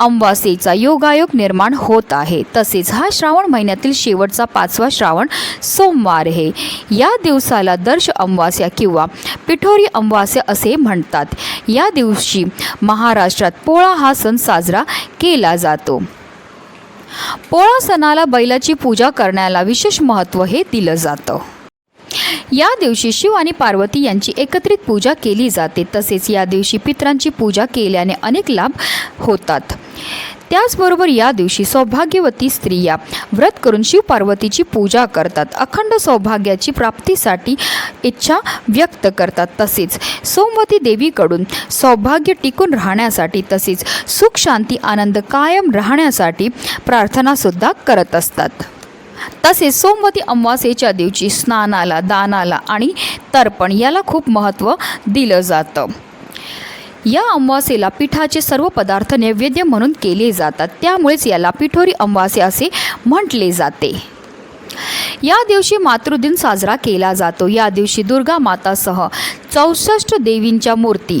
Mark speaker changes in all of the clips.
Speaker 1: अमावास्येचा योगायोग निर्माण होत आहे. तसेच हा श्रावण महिन्यातील शेवटचा पाचवा श्रावण सोमवार आहे. या दिवसाला दर्श अमावास्या किंवा पिठोरी अमावास्या असे म्हणतात. या दिवशी महाराष्ट्रात पोळा हा सण साजरा केला जातो. पोळा सणाला बैलाची पूजा करण्याला विशेष महत्त्व हे दिलं जातं. या दिवशी शिव आणि पार्वती यांची एकत्रित पूजा केली जाते. तसेच या दिवशी पित्रांची पूजा केल्याने अनेक लाभ होतात. त्याचबरोबर या दिवशी सौभाग्यवती स्त्रिया व्रत करून शिव पार्वतीची पूजा करतात. अखंड सौभाग्याची प्राप्तीसाठी इच्छा व्यक्त करतात. तसेच सोमवती देवीकडून सौभाग्य टिकून राहण्यासाठी तसेच सुख शांती आनंद कायम राहण्यासाठी प्रार्थनासुद्धा करत असतात. तसेच सोमवती अमावास्येच्या दिवशी स्नानाला दानाला आणि तर्पण याला खूप महत्त्व दिलं जातं. या अमावासेला पिठाचे सर्व पदार्थ नैवेद्य म्हणून केले जातात. त्यामुळेच याला पिठोरी अमावासे असे म्हटले जाते. या दिवशी मातृदिन साजरा केला जातो. या दिवशी दुर्गा मातासह चौसष्ट देवींच्या मूर्ती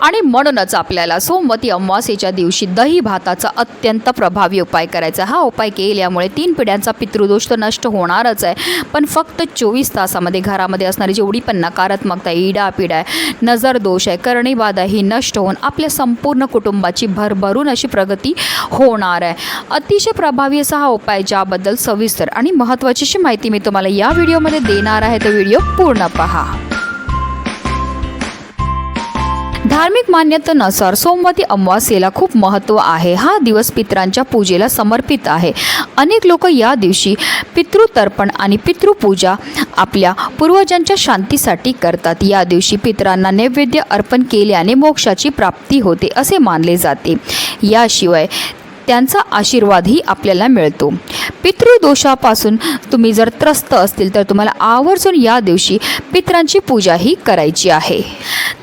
Speaker 1: आणि म्हणूनच आपल्याला सोमवती अमावास्येच्या दिवशी दही भाताचा अत्यंत प्रभावी उपाय करायचा. हा उपाय केल्यामुळे तीन पिढ्यांचा पितृदोष तर नष्ट होणारच आहे. पण फक्त चोवीस तासामध्ये घरामध्ये असणारी जेवढी पण नकारात्मकता इडा आहे नजर दोष आहे करणीबाधा ही नष्ट होऊन आपल्या संपूर्ण कुटुंबाची भरभरून अशी प्रगती होणार आहे. अतिशय प्रभावी असा हा उपाय ज्याबद्दल सविस्तर आणि महत्त्वाची अशी माहिती मी तुम्हाला या व्हिडिओमध्ये देणार आहे. तो व्हिडिओ पूर्ण पहा. धार्मिक मान्यतेनुसार सोमवती अमावास्येला खूप महत्त्व आहे. हा दिवस पितरांच्या पूजेला समर्पित आहे. अनेक लोक या दिवशी पितृतर्पण आणि पितृपूजा आपल्या पूर्वजांच्या शांतीसाठी करतात. या दिवशी पितरांना नैवेद्य अर्पण केल्याने मोक्षाची प्राप्ती होते असे मानले जाते. याशिवाय त्यांचा आशीर्वादही आपल्याला मिळतो. पितृदोषापासून तुम्ही जर त्रस्त असतील तर तुम्हाला आवर्जून या दिवशी पित्रांची पूजाही करायची आहे.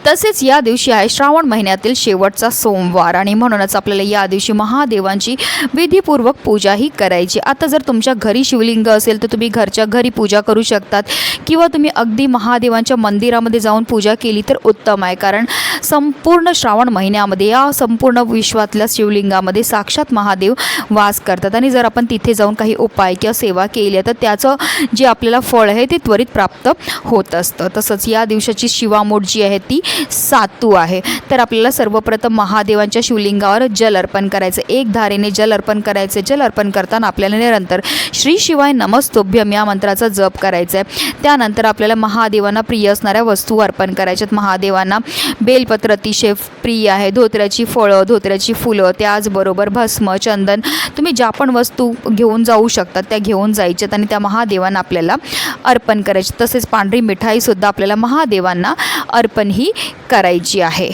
Speaker 1: तसेच या दिवशी आहे श्रावण महिन्यातील शेवटचा सोमवार आणि म्हणूनच आपल्याला या दिवशी महादेवांची विधीपूर्वक पूजाही करायची. आता जर तुमच्या घरी शिवलिंग असेल तर तुम्ही घरच्या घरी पूजा करू शकतात. किंवा तुम्ही अगदी महादेवांच्या मंदिरामध्ये जाऊन पूजा केली तर उत्तम आहे. कारण संपूर्ण श्रावण महिन्यामध्ये या संपूर्ण विश्वातल्या शिवलिंगामध्ये साक्षात महादेव वास करतात. आणि जर आपण तिथे जाऊन काही उपाय किंवा सेवा केल्या तर त्याचं जे आपल्याला फळ आहे ते त्वरित प्राप्त होत असतं. तसंच या दिवसाची शिवामोठ जी आहे ती सातू आहे. तर आपल्याला सर्वप्रथम महादेवांच्या शिवलिंगावर जल अर्पण करायचं. एक धारेने जल अर्पण करायचं. जल अर्पण करताना आपल्याला निरंतर श्री शिवाय नमस्तोभ्यम या मंत्राचा जप करायचा आहे त्यानंतर आपल्याला महादेवांना प्रिय असणाऱ्या वस्तू अर्पण करायच्यात. महादेवांना बेलपत्र अतिशय प्रिय आहे. धोत्र्याची फळं धोत्र्याची फुलं त्याचबरोबर भस भस्म चंदन तुम्ही ज्या पण वस्तू घेऊन जाऊ शकतात त्या घेऊन जायच्यात आणि त्या महादेवांना आपल्याला अर्पण करायची. तसेच पांढरी मिठाईसुद्धा आपल्याला महादेवांना अर्पण ही करायची आहे.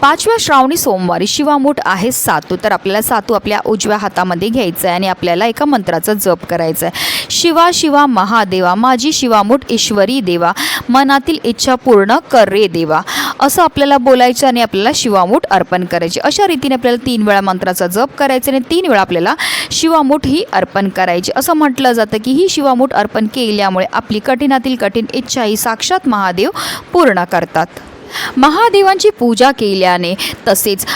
Speaker 1: पाचव्या श्रावणी सोमवारी शिवामूठ आहे सातू. तर आपल्याला सातू आपल्या उजव्या हातामध्ये घ्यायचं आहे आणि आपल्याला एका मंत्राचा जप करायचा आहे. शिवा शिवा महादेवा माझी शिवामूठ ईश्वरी देवा मनातील इच्छा पूर्ण कर रे देवा. असं आपल्याला बोलायचं आणि आपल्याला शिवामूठ अर्पण करायची. अशा रीतीने आपल्याला तीन वेळा मंत्राचा जप करायचा आणि तीन वेळा आपल्याला शिवामूठ ही अर्पण करायची. असं म्हटलं जातं की ही शिवामूठ अर्पण केल्यामुळे आपली कठीणातील कठीण इच्छा ही साक्षात महादेव पूर्ण करतात. महादेवांची पूजा केल्याने तसेच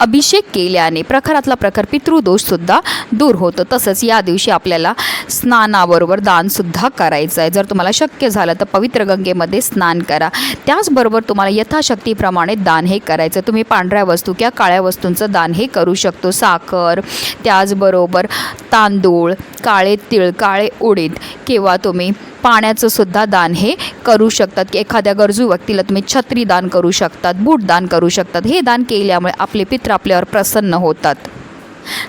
Speaker 1: अभिषेक केल्याने प्रखरातला प्रखर पितृदोषसुद्धा दूर होतो. तसंच या दिवशी आपल्याला स्नानाबरोबर दानसुद्धा करायचं आहे. जर तुम्हाला शक्य झालं तर पवित्र गंगेमध्ये स्नान करा. त्याचबरोबर तुम्हाला यथाशक्तीप्रमाणे दान हे करायचं तुम्ही पांढऱ्या वस्तू किंवा काळ्या वस्तूंचं दान हे करू शकतो. साखर त्याचबरोबर तांदूळ काळे तिळ काळे उडीद किंवा तुम्ही पाण्याचं सुद्धा दान हे करू शकतात. की एखाद्या गरजू व्यक्तीला तुम्ही छत्री दान करू शकतात बूट दान करू शकतात. हे दान केल्यामुळे आपले पित्र आपल्यावर प्रसन्न होतात.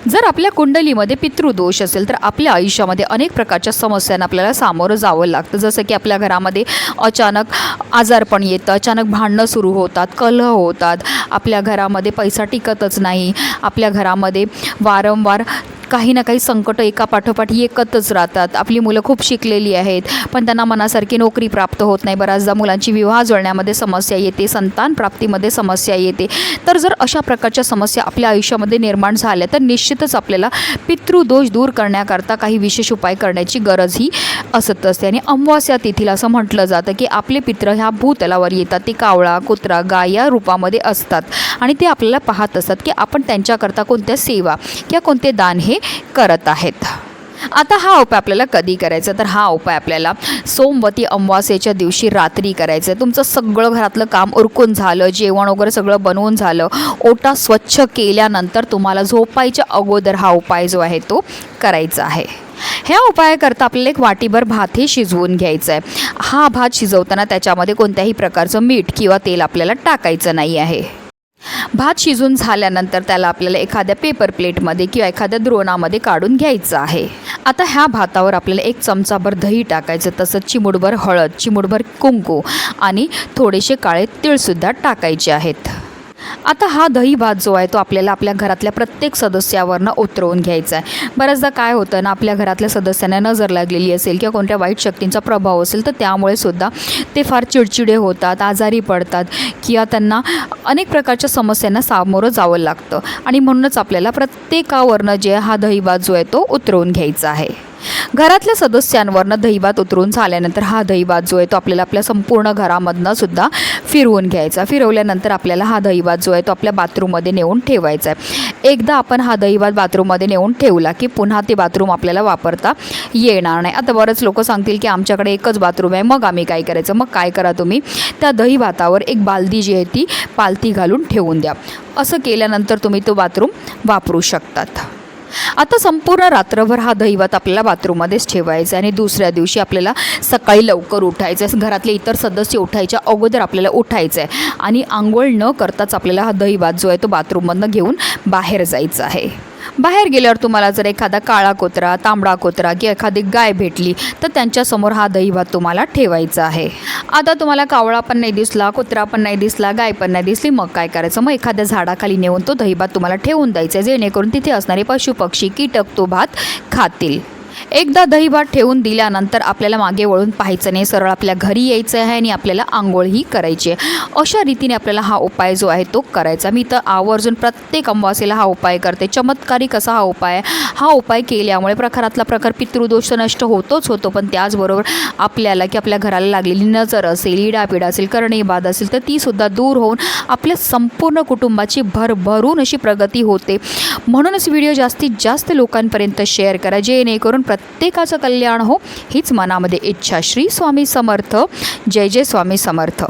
Speaker 1: जर आपल्या कुंडलीमध्ये पितृदोष असेल तर आपल्या आयुष्यामध्ये अनेक प्रकारच्या समस्यांना आपल्याला सामोरं जावं लागतं. जसं की आपल्या घरामध्ये अचानक आजारपण येतं अचानक भांडणं सुरू होतात कलह होतात. आपल्या घरामध्ये पैसा टिकतच नाही. आपल्या घरामध्ये वारंवार काही ना काही संकट एका पाठोपाठी एकतच राहतात. आपली मुलं खूप शिकलेली आहेत पण त्यांना मनासारखी नोकरी प्राप्त होत नाही. बऱ्याचदा मुलांची विवाह जुळण्यामध्ये समस्या येते संतान प्राप्तीमध्ये समस्या येते. तर जर अशा प्रकारच्या समस्या आपल्या आयुष्यामध्ये निर्माण झाल्या तर निश्चितच आपल्याला पितृदोष दूर करण्याकरता काही विशेष उपाय करण्याची गरजही असत असते. आणि अमावास्या तिथीला असं म्हटलं जातं की आपले पित्र ह्या भूतलावर येतात. ते कावळा कुत्रा गाय या रूपामध्ये असतात. आणि ते आपल्याला पाहत असतात की आपण त्यांच्याकरता कोणत्या सेवा किंवा कोणते दान हे करत आहेत. आता हा उपाय आपल्याला कधी करायचा? तर हा उपाय आपल्याला सोमवती अमावास्येच्या दिवशी रात्री करायचं. आहे तुमचं सगळं घरातलं काम उरकून झालं जेवण वगैरे सगळं बनवून झालं ओटा स्वच्छ केल्यानंतर तुम्हाला झोपायच्या अगोदर हा उपाय जो आहे तो करायचा आहे. ह्या उपायाकरता आपल्याला एक वाटीभर भातही शिजवून घ्यायचा आहे हा भात शिजवताना त्याच्यामध्ये कोणत्याही प्रकारचं मीठ किंवा तेल आपल्याला टाकायचं नाही आहे. भात शिजून झाल्यानंतर त्याला आपल्याला एखाद्या पेपर प्लेटमध्ये किंवा एखाद्या द्रोणामध्ये काढून घ्यायचं आहे. आता ह्या भातावर आपल्याला एक चमचाभर दही टाकायचं तसंच चिमुडभर हळद चिमुडभर कुंकू आणि थोडेसे काळे तिळसुद्धा टाकायचे आहेत. आता हा दही भात जो आहे तो आपल्याला आपल्या घरातल्या प्रत्येक सदस्यावरनं उतरवून घ्यायचा आहे. बऱ्याचदा काय होतं ना आपल्या घरातल्या सदस्यांना नजर लागलेली असेल किंवा कोणत्या वाईट शक्तींचा प्रभाव असेल तर त्यामुळे सुद्धा ते फार चिडचिडे होतात आजारी पडतात किंवा त्यांना अनेक प्रकारच्या समस्यांना सामोरं जावं लागतं. आणि म्हणूनच आपल्याला प्रत्येकावरनं जे हा दही भात जो आहे तो उतरवून घ्यायचा आहे. घरातल्या सदस्यांवरनं दहीवात उतरून झाल्यानंतर हा दहीवात जो आहे तो आपल्याला आपल्या संपूर्ण घरामधनं सुद्धा फिरवून घ्यायचा. फिरवल्यानंतर आपल्याला हा दहीवात जो आहे तो आपल्या बाथरूममध्ये नेऊन ठेवायचा आहे. एकदा आपण हा दहीवात बाथरूममध्ये नेऊन ठेवला की पुन्हा ते बाथरूम आपल्याला वापरता येणार नाही. आता बरेच लोक सांगतील की आमच्याकडे एकच बाथरूम आहे मग आम्ही काय करायचं? मग काय करा तुम्ही? त्या दहीभातावर एक बालदी जी आहे ती पालथी घालून ठेवून द्या. असं केल्यानंतर तुम्ही तो बाथरूम वापरू शकतात. आता संपूर्ण रात्रभर हा दैवत आपल्याला बाथरूममध्येच ठेवायचा आहे आणि दुसऱ्या दिवशी आपल्याला सकाळी लवकर उठायचं आहे. घरातले इतर सदस्य उठायच्या अगोदर आपल्याला उठायचं आहे. आणि आंघोळ न करताच आपल्याला हा दहीभात जो आहे तो बाथरूममधनं घेऊन बाहेर जायचं आहे. बाहेर गेल्यावर तुम्हाला जर एखादा काळा कोत्रा तांबडा कोत्रा किंवा एखादी गाय भेटली तर त्यांच्यासमोर हा दहीभात तुम्हाला ठेवायचा आहे. आता तुम्हाला कावळा पण नाही दिसला कुत्रा पण नाही दिसला गाय पण नाही दिसली मग काय करायचं? मग एखाद्या झाडाखाली नेऊन तो दहीभात तुम्हाला ठेवून द्यायचा आहे जेणेकरून तिथे असणारे पशुपक्षी कीटक तो भात खातील. एकदा दहीभात ठेवून दिल्यानंतर आपल्याला मागे वळून पाहायचं नाही. सरळ आपल्या घरी यायचं आहे आणि आपल्याला आंघोळही करायची आहे. अशा रीतीने आपल्याला हा उपाय जो आहे तो करायचा. मी तर आवर्जून प्रत्येक अमावास्येला हा उपाय करते. चमत्कारिक असा हा उपाय आहे. हा उपाय केल्यामुळे प्रकारातला प्रकार पितृदोष नष्ट होतोच होतो. पण त्याचबरोबर आपल्याला की आपल्या घराला लागलेली नजर असेल इडापिडा असेल करणीबाद असेल तर तीसुद्धा दूर होऊन आपल्या संपूर्ण कुटुंबाची भरभरून अशी प्रगती होते. म्हणूनच व्हिडिओ जास्तीत जास्त लोकांपर्यंत शेअर करा. जेणेकरून प्रत्येकाचं कल्याण हो हीच मनामध्ये इच्छा. श्री स्वामी समर्थ. जय जय स्वामी समर्थ.